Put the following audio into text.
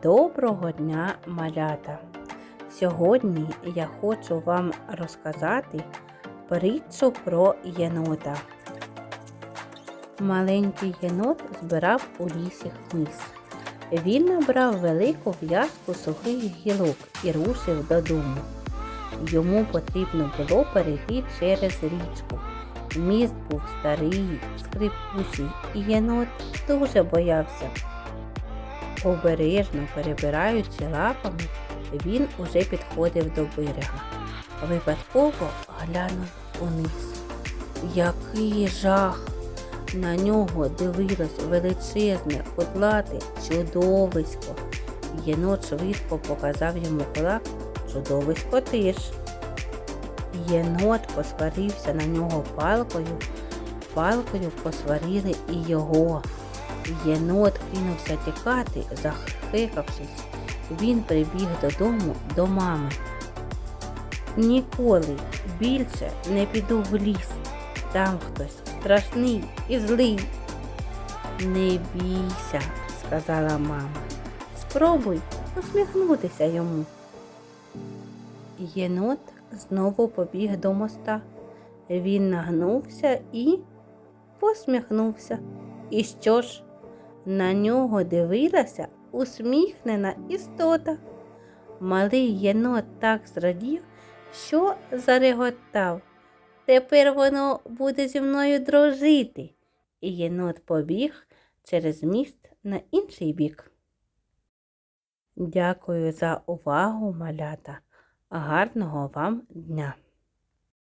Доброго дня, малята! Сьогодні я хочу вам розказати притчу про єнота. Маленький єнот збирав у лісі хмиз. Він набрав велику в'язку сухих гілок і рушив додому. Йому потрібно було перейти через річку. Міст був старий, скрипучий, і єнот дуже боявся. Обережно перебираючи лапами, він уже підходив до берега. Випадково глянув униз. Який жах! На нього дивилось величезне, кудлате чудовисько. Єнот швидко показав йому кулак, чудовисько теж. Єнот посварився на нього палкою, палкою посварили і його. Єнот кинувся тікати, захикавшись. Він прибіг додому до мами. Ніколи більше не піду в ліс. Там хтось страшний і злий. Не бійся, сказала мама. Спробуй усміхнутися йому. Єнот знову побіг до моста. Він нагнувся і посміхнувся. І що ж? На нього дивилася усміхнена істота. Малий єнот так зрадів, що зареготав. Тепер воно буде зі мною дружити. І єнот побіг через міст на інший бік. Дякую за увагу, малята. Гарного вам дня!